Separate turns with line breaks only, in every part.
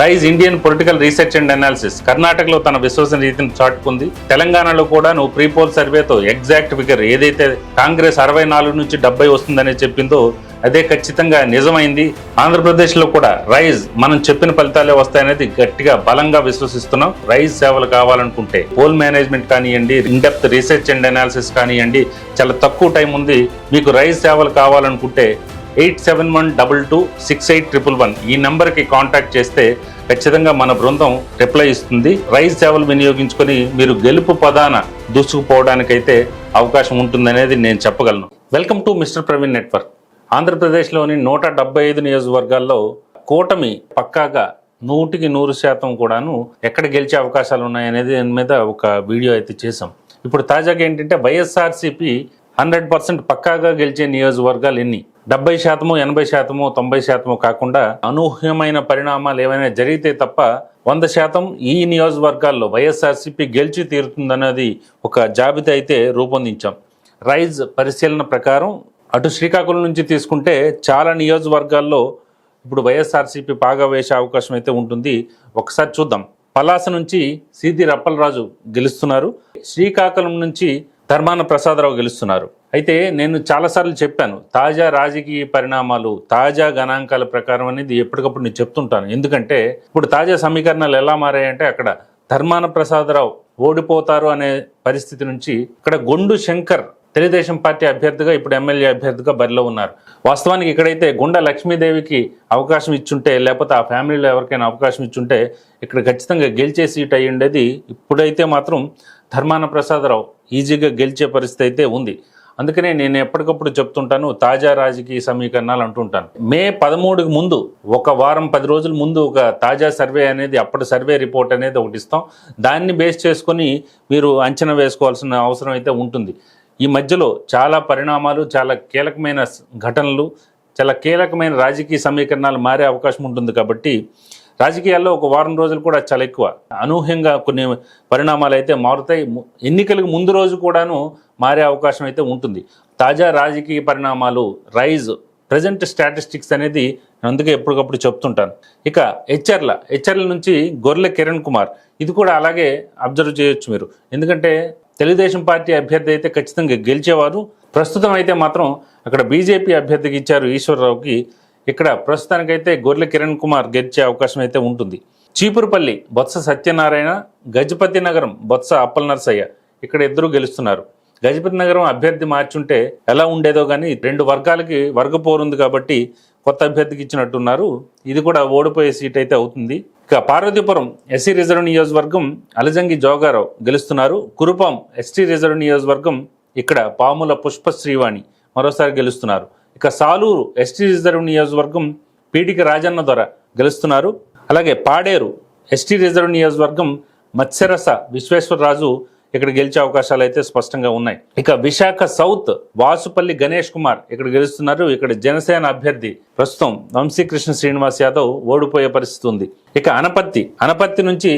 Rise Indian Political Research and Analysis. కర్ణాటకలో తన విశ్వసనీయతను చాటుకుంది. తెలంగాణలో కూడా నువ్వు ప్రీపోల్ సర్వేతో ఎగ్జాక్ట్ ఫిగర్ ఏదైతే కాంగ్రెస్ అరవై నాలుగు నుంచి డెబ్బై వస్తుందని చెప్పిందో అదే ఖచ్చితంగా నిజమైంది. ఆంధ్రప్రదేశ్లో కూడా రైజ్ మనం చెప్పిన ఫలితాలే వస్తాయనేది గట్టిగా బలంగా విశ్వసిస్తున్నాం. రైజ్ సేవలు కావాలనుకుంటే పోల్ మేనేజ్మెంట్ కానివ్వండి in depth research and analysis కానివ్వండి చాలా తక్కువ టైం ఉంది. మీకు రైజ్ సేవలు కావాలనుకుంటే eight seven one double two six eight triple one. ఈ నెంబర్కి కాంటాక్ట్ చేస్తే ఖచ్చితంగా మన బృందం రిప్లై ఇస్తుంది. రైస్ సేవలు వినియోగించుకొని మీరు గెలుపు పదాన దూసుకుపోవడానికైతే అవకాశం ఉంటుందనేది నేను చెప్పగలను. Welcome to mister Praveen network ఆంధ్రప్రదేశ్లోని నూట డెబ్బై ఐదు నియోజకవర్గాల్లో కూటమి పక్కాగా నూటికి నూరు శాతం కూడాను ఎక్కడ గెలిచే అవకాశాలు ఉన్నాయనేది దాని మీద ఒక వీడియో అయితే చేసాం ఇప్పుడు తాజాగా ఏంటంటే వైఎస్ఆర్సీపీ హండ్రెడ్ పర్సెంట్ పక్కాగా గెలిచే నియోజకవర్గాలు ఎన్ని? డెబ్బై శాతము ఎనభై శాతము తొంభై శాతము కాకుండా అనూహ్యమైన పరిణామాలు ఏమైనా జరిగితే తప్ప వంద శాతం ఈ నియోజకవర్గాల్లో వైఎస్ఆర్సీపీ గెలిచి తీరుతుందన్నది ఒక జాబితా అయితే రూపొందించాం. రైజ్ పరిశీలన ప్రకారం అటు శ్రీకాకుళం నుంచి తీసుకుంటే చాలా నియోజకవర్గాల్లో ఇప్పుడు వైఎస్ఆర్సీపీ బాగా వేసే అవకాశం అయితే ఉంటుంది. ఒకసారి చూద్దాం. పలాస నుంచి సిది రప్పలరాజు గెలుస్తున్నారు. శ్రీకాకుళం నుంచి ధర్మాన ప్రసాదరావు గెలుస్తున్నారు. అయితే నేను చాలాసార్లు చెప్పాను తాజా రాజకీయ పరిణామాలు తాజా గణాంకాల ప్రకారం అనేది ఎప్పటికప్పుడు నేను చెప్తుంటాను. ఎందుకంటే ఇప్పుడు తాజా సమీకరణాలు ఎలా మారాయంటే అక్కడ ధర్మాన ప్రసాదరావు ఓడిపోతారు అనే పరిస్థితి నుంచి ఇక్కడ గొండు శంకర్ తెలుగుదేశం పార్టీ అభ్యర్థిగా ఇప్పుడు ఎమ్మెల్యే అభ్యర్థిగా బరిలో ఉన్నారు. వాస్తవానికి ఇక్కడైతే గుండా లక్ష్మీదేవికి అవకాశం ఇచ్చుంటే లేకపోతే ఆ ఫ్యామిలీలో ఎవరికైనా అవకాశం ఇచ్చుంటే ఇక్కడ ఖచ్చితంగా గెలిచే సీట్ అయ్యి ఉండేది ఇప్పుడైతే మాత్రం ధర్మాన ప్రసాదరావు ఈజీగా గెలిచే పరిస్థితి అయితే ఉంది. అందుకనే నేను ఎప్పటికప్పుడు చెప్తుంటాను తాజా రాజకీయ సమీకరణాలు అంటుంటాను. మే పదమూడుకి ముందు ఒక వారం పది రోజుల ముందు ఒక తాజా సర్వే అనేది అప్పటి సర్వే రిపోర్ట్ అనేది ఒకటి ఇస్తాం. దాన్ని బేస్ చేసుకొని మీరు అంచనా వేసుకోవాల్సిన అవసరం అయితే ఉంటుంది. ఈ మధ్యలో చాలా పరిణామాలు చాలా కీలకమైన ఘటనలు చాలా కీలకమైన రాజకీయ సమీకరణాలు మారే అవకాశం ఉంటుంది కాబట్టి రాజకీయాల్లో ఒక వారం రోజులు కూడా చాలా ఎక్కువ. అనూహ్యంగా కొన్ని పరిణామాలు అయితే మారుతాయి ఎన్నికలకు ముందు రోజు కూడాను మారే అవకాశం అయితే ఉంటుంది. తాజా రాజకీయ పరిణామాలు రైజ్ ప్రజెంట్ స్టాటిస్టిక్స్ అనేది నేను అందుకే ఎప్పటికప్పుడు చెప్తుంటాను. ఇక హెచ్ఆర్ల హెచ్ఆర్ల నుంచి గొర్రెల కిరణ్ కుమార్. ఇది కూడా అలాగే అబ్జర్వ్ చేయొచ్చు మీరు. ఎందుకంటే తెలుగుదేశం పార్టీ అభ్యర్థి అయితే ఖచ్చితంగా గెలిచేవారు. ప్రస్తుతం అయితే మాత్రం అక్కడ బీజేపీ అభ్యర్థికి ఇచ్చారు ఈశ్వరరావుకి. ఇక్కడ ప్రస్తుతానికైతే గొర్రెల కిరణ్ కుమార్ గెలిచే అవకాశం అయితే ఉంటుంది. చీపురుపల్లి బొత్స సత్యనారాయణ గజపతి నగరం బొత్స అప్పల నరసయ్య ఇక్కడ ఇద్దరు గెలుస్తున్నారు. గజపతి నగరం అభ్యర్థి మార్చుంటే ఎలా ఉండేదో కానీ రెండు వర్గాలకి వర్గపోరుంది కాబట్టి కొత్త అభ్యర్థికి ఇచ్చినట్టున్నారు. ఇది కూడా ఓడిపోయే సీట్ అయితే అవుతుంది. ఇక పార్వతీపురం ఎస్సీ రిజర్వ్ నియోజకవర్గం అలజంగి జోగారావు గెలుస్తున్నారు. కురుపాం ఎస్టీ రిజర్వ్ నియోజకవర్గం ఇక్కడ పాముల పుష్ప శ్రీవాణి మరోసారి గెలుస్తున్నారు. ఇక సాలూరు ఎస్టీ రిజర్వ్ నియోజకవర్గం పీడిక రాజన్న ద్వారా గెలుస్తున్నారు. అలాగే పాడేరు ఎస్టీ రిజర్వ్ నియోజకవర్గం మత్స్యరస విశ్వేశ్వరరాజు ఇక్కడ గెలిచే అవకాశాలు అయితే స్పష్టంగా ఉన్నాయి. ఇక విశాఖ సౌత్ వాసుపల్లి గణేష్ కుమార్ ఇక్కడ గెలుస్తున్నారు. ఇక్కడ జనసేన అభ్యర్థి ప్రస్తుతం వంశీకృష్ణ శ్రీనివాస్ యాదవ్ ఓడిపోయే పరిస్థితి ఉంది. ఇక అనపత్తి అనపత్తి నుంచి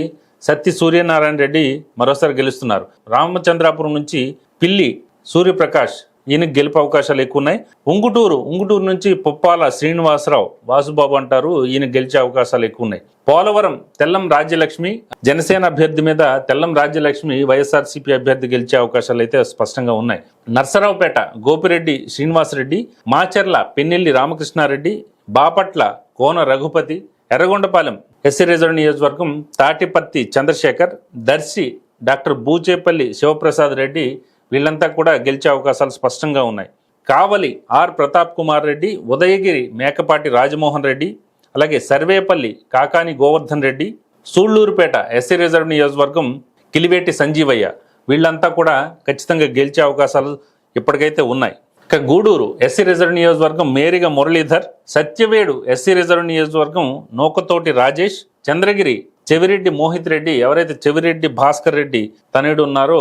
సత్తి సూర్యనారాయణ రెడ్డి మరోసారి గెలుస్తున్నారు. రామచంద్రాపురం నుంచి పిల్లి సూర్యప్రకాష్ ఈయనకి గెలుపు అవకాశాలు ఎక్కువ ఉన్నాయి. ఉంగుటూరు ఉంగుటూరు నుంచి పుప్పాల శ్రీనివాసరావు వాసుబాబు అంటారు ఈయన గెలిచే అవకాశాలు ఎక్కువ ఉన్నాయి. పోలవరం తెల్లం రాజ్యలక్ష్మి జనసేన అభ్యర్థి మీద తెల్లం రాజ్యలక్ష్మి వైఎస్ఆర్సీపీ అభ్యర్థి గెలిచే అవకాశాలు అయితే స్పష్టంగా ఉన్నాయి. నర్సరావుపేట గోపిరెడ్డి శ్రీనివాసరెడ్డి మాచర్ల పెన్నెల్లి రామకృష్ణారెడ్డి బాపట్ల కోన రఘుపతి ఎర్రగొండపాలెం ఎస్సీ రిజర్వ్ నియోజకవర్గం తాటిపత్తి చంద్రశేఖర్ దర్శి డాక్టర్ బూచేపల్లి శివప్రసాద్ రెడ్డి వీళ్ళంతా కూడా గెలిచే అవకాశాలు స్పష్టంగా ఉన్నాయి. కావలి ఆర్ ప్రతాప్ కుమార్ రెడ్డి ఉదయగిరి మేకపాటి రాజమోహన్ రెడ్డి అలాగే సర్వేపల్లి కాకాని గోవర్ధన్ రెడ్డి సూళ్ళూరుపేట ఎస్సీ రిజర్వ్ నియోజకవర్గం కిలివేటి సంజీవయ్య వీళ్ళంతా కూడా ఖచ్చితంగా గెలిచే అవకాశాలు ఇప్పటికైతే ఉన్నాయి. ఇక గూడూరు ఎస్సీ రిజర్వ్ నియోజకవర్గం మేరిగ మురళీధర్ సత్యవేడు ఎస్సీ రిజర్వ్ నియోజకవర్గం నూకతోటి రాజేష్ చంద్రగిరి చెవిరెడ్డి మోహిత్ రెడ్డి ఎవరైతే చెవిరెడ్డి భాస్కర్ రెడ్డి తనయుడు ఉన్నారో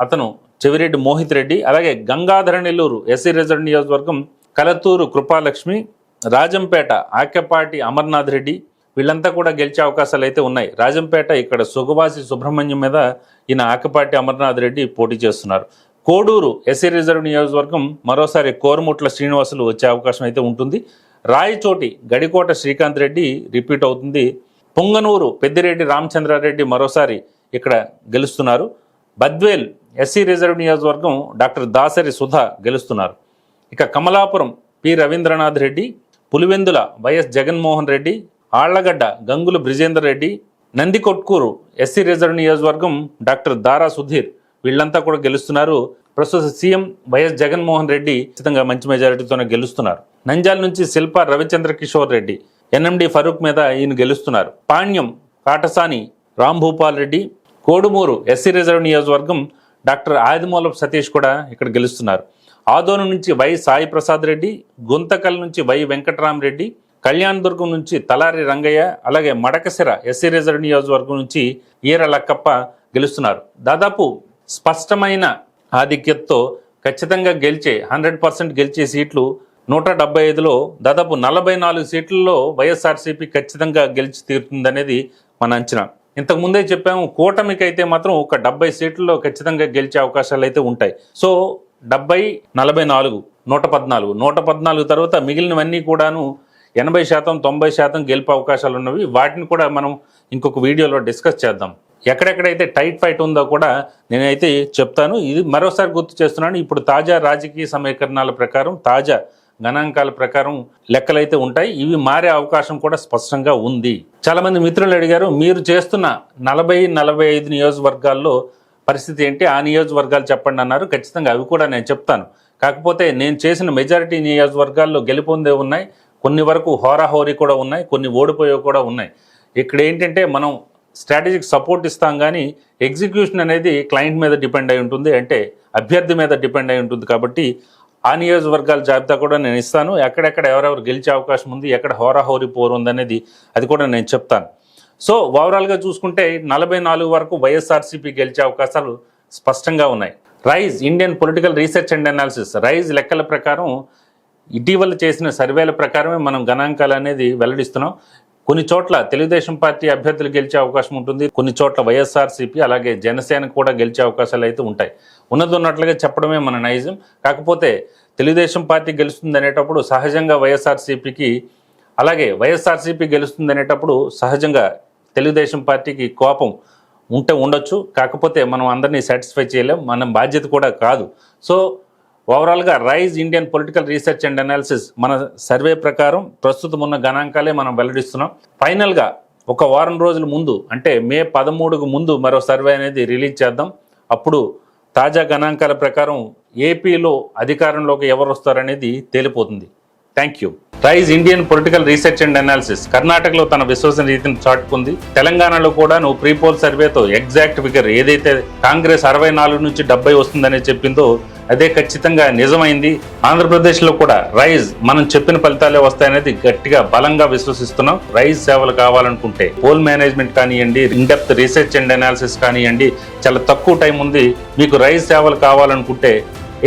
అతను చెవిరెడ్డి మోహిత్ రెడ్డి అలాగే గంగాధర నెల్లూరు ఎస్సీ రిజర్వ్ నియోజకవర్గం కలతూరు కృపాలక్ష్మి రాజంపేట ఆక్యపాటి అమర్నాథ్ రెడ్డి వీళ్ళంతా కూడా గెలిచే అవకాశాలు అయితే ఉన్నాయి. రాజంపేట ఇక్కడ సుగవాసి సుబ్రహ్మణ్యం మీద ఈయన ఆకపాటి అమర్నాథ్ రెడ్డి పోటీ చేస్తున్నారు. కోడూరు ఎస్సీ రిజర్వ్ నియోజకవర్గం మరోసారి కోరుముట్ల శ్రీనివాసులు వచ్చే అవకాశం అయితే ఉంటుంది. రాయచోటి గడికోట శ్రీకాంత్ రెడ్డి రిపీట్ అవుతుంది. పొంగనూరు పెద్దిరెడ్డి రామచంద్రారెడ్డి మరోసారి ఇక్కడ గెలుస్తున్నారు. బద్వేల్ ఎస్సీ రిజర్వ్ నియోజకవర్గం డాక్టర్ దాసరి సుధా గెలుస్తున్నారు. ఇక Kamalapuram P Ravindranath Reddy Pulivendula YS Jaganmohan Reddy Allagadda Gangula Brijendra Reddy Nandikotkur SC reserve నియోజకవర్గం డాక్టర్ దారా సుధీర్ వీళ్ళంతా కూడా గెలుస్తున్నారు. ప్రస్తుత సీఎం వైఎస్ జగన్మోహన్ రెడ్డి ఖచ్చితంగా మంచి మెజారిటీతోనే గెలుస్తున్నారు. నంజాల నుంచి శిల్ప రవిచంద్ర కిషోర్ రెడ్డి ఎన్ఎండి ఫరూక్ మీద ఈయన గెలుస్తున్నారు. పాణ్యం కాటసాని రాంభూపాల్ రెడ్డి కోడుమూరు ఎస్సీ రిజర్వ్ నియోజకవర్గం డాక్టర్ ఆదిమూలపు సతీష్ కూడా ఇక్కడ గెలుస్తున్నారు. ఆదోను నుంచి వై సాయి ప్రసాద్ రెడ్డి గుంతకల్ నుంచి వై వెంకటరామరెడ్డి కళ్యాణదుర్గం నుంచి తలారి రంగయ్య అలాగే మడకసిర ఎస్సీ రిజర్వ్ నియోజకవర్గం నుంచి ఈర లక్కప్ప గెలుస్తున్నారు. దాదాపు స్పష్టమైన ఆధిక్యతతో ఖచ్చితంగా గెలిచే హండ్రెడ్ పర్సెంట్ గెలిచే సీట్లు నూట డెబ్బై ఐదులో దాదాపు నలభై నాలుగు సీట్లలో వైఎస్ఆర్సీపీ ఖచ్చితంగా గెలిచి తీరుతుందనేది మన అంచనా. ఇంతకు ముందే చెప్పాము కూటమికి అయితే మాత్రం ఒక డెబ్బై సీట్లలో ఖచ్చితంగా గెలిచే అవకాశాలు అయితే ఉంటాయి. సో డెబ్బై నలభై నాలుగు నూట పద్నాలుగు. నూట పద్నాలుగు తర్వాత మిగిలినవన్నీ కూడాను ఎనభై శాతం తొంభై శాతం గెలిపే అవకాశాలు ఉన్నవి. వాటిని కూడా మనం ఇంకొక వీడియోలో డిస్కస్ చేద్దాం. ఎక్కడెక్కడైతే టైట్ ఫైట్ ఉందో కూడా నేనైతే చెప్తాను. ఇది మరోసారి గుర్తు చేస్తున్నాను ఇప్పుడు తాజా రాజకీయ సమీకరణాల ప్రకారం తాజా గణాంకాల ప్రకారం లెక్కలైతే ఉంటాయి. ఇవి మారే అవకాశం కూడా స్పష్టంగా ఉంది. చాలా మంది మిత్రులు అడిగారు మీరు చేస్తున్న నలభై నలభై ఐదు నియోజకవర్గాల్లో పరిస్థితి ఏంటి? ఆ నియోజకవర్గాలు చెప్పండి అన్నారు. ఖచ్చితంగా అవి కూడా నేను చెప్తాను. కాకపోతే నేను చేసిన మెజారిటీ నియోజకవర్గాల్లో గెలుపొందే ఉన్నాయి. కొన్ని వరకు హోరాహోరీ కూడా ఉన్నాయి కొన్ని ఓడిపోయేవి కూడా ఉన్నాయి. ఇక్కడ ఏంటంటే మనం స్ట్రాటజిక్ సపోర్ట్ ఇస్తాం కానీ ఎగ్జిక్యూషన్ అనేది క్లయింట్ మీద డిపెండ్ అయి ఉంటుంది. అంటే అభ్యర్థి మీద డిపెండ్ అయి ఉంటుంది కాబట్టి ఆ నియోజకవర్గాల జాబితా కూడా నేను ఇస్తాను. ఎక్కడెక్కడ ఎవరెవరు గెలిచే అవకాశం ఉంది ఎక్కడ హోరాహోరి పోరు ఉందనేది అది కూడా నేను చెప్తాను. సో ఓవరాల్గా చూసుకుంటే నలభై నాలుగు వరకు వైఎస్ఆర్సీపీ గెలిచే అవకాశాలు స్పష్టంగా ఉన్నాయి. Rise Indian Political Research and Analysis. Rise లెక్కల ప్రకారం ఇటీవల చేసిన సర్వేల ప్రకారమే మనం గణాంకాలు అనేది వెల్లడిస్తున్నాం. కొన్ని చోట్ల తెలుగుదేశం పార్టీ అభ్యర్థులు గెలిచే అవకాశం ఉంటుంది. కొన్ని చోట్ల వైఎస్ఆర్సీపీ అలాగే జనసేన కూడా గెలిచే అవకాశాలు అయితే ఉంటాయి. ఉన్నది ఉన్నట్లుగా చెప్పడమే మన నైజం. కాకపోతే తెలుగుదేశం పార్టీ గెలుస్తుంది అనేటప్పుడు సహజంగా వైఎస్ఆర్సీపీకి అలాగే వైఎస్ఆర్సీపీ గెలుస్తుంది అనేటప్పుడు సహజంగా తెలుగుదేశం పార్టీకి కోపం ఉంటే ఉండొచ్చు. కాకపోతే మనం అందరినీ సాటిస్ఫై చేయలేం. మన బాధ్యత కూడా కాదు. సో ఓవరాల్గా Rise Indian Political Research and Analysis మన సర్వే ప్రకారం ప్రస్తుతం ఉన్న గణాంకాలే మనం వెల్లడిస్తున్నాం. ఫైనల్గా ఒక వారం రోజుల ముందు అంటే మే పదమూడుకు ముందు మరో సర్వే అనేది రిలీజ్ చేద్దాం. అప్పుడు తాజా గణాంకాల ప్రకారం ఏపీలో అధికారంలోకి ఎవరు వస్తారనేది తేలిపోతుంది. Thank you Rise Indian Political Research and Analysis కర్ణాటకలో తన విశ్వసనీయతను చాటుకుంది. తెలంగాణలో కూడా నువ్వు ప్రీపోల్ సర్వేతో ఎగ్జాక్ట్ ఫిగర్ ఏదైతే కాంగ్రెస్ అరవై నాలుగు నుంచి డెబ్బై వస్తుందని చెప్పిందో అదే ఖచ్చితంగా నిజమైంది. ఆంధ్రప్రదేశ్లో కూడా రైజ్ మనం చెప్పిన ఫలితాలే వస్తాయనేది గట్టిగా బలంగా విశ్వసిస్తున్నాం. రైజ్ సేవలు కావాలనుకుంటే పోల్ మేనేజ్మెంట్ కానివ్వండి in depth research and analysis కానివ్వండి చాలా తక్కువ టైం ఉంది. మీకు రైజ్ సేవలు కావాలనుకుంటే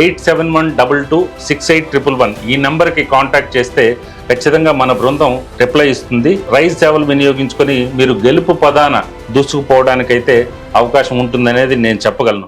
eight seven one double two six eight triple one ఈ నెంబర్కి కాంటాక్ట్ చేస్తే ఖచ్చితంగా మన బృందం రిప్లై ఇస్తుంది. రైస్ సేవలు వినియోగించుకొని మీరు గెలుపు పదాన దూసుకుపోవడానికైతే అవకాశం ఉంటుందనేది నేను చెప్పగలను.